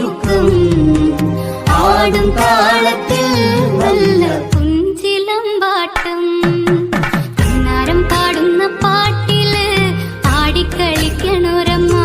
ഒരുക്കം ആടും കാലത്തിൽ നല്ല പുഞ്ചിലമ്പാട്ടം പാടുന്ന പാട്ടിൽ ആടിക്കളിക്കണോരമ്മ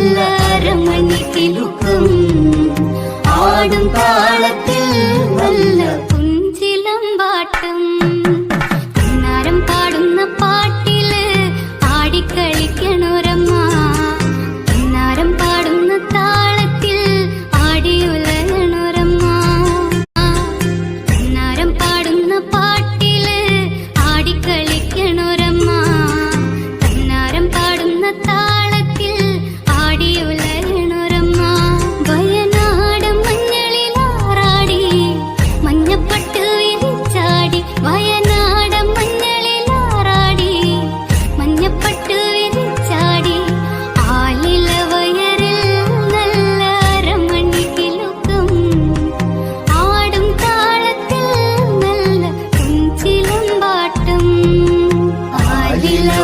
இல்ல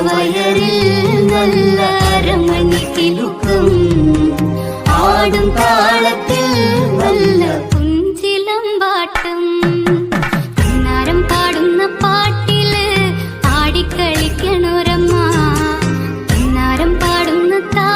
വയറിൽ നല്ല അരമണി കിലുക്കും. ആടും താളത്തിൽ നല്ല കുഞ്ചിലം പാട്ടും കിന്നാരം പാടുന്ന പാട്ടിൽ ആടിക്കളിക്കണോരമ്മ. കിന്നാരം പാടുന്ന താ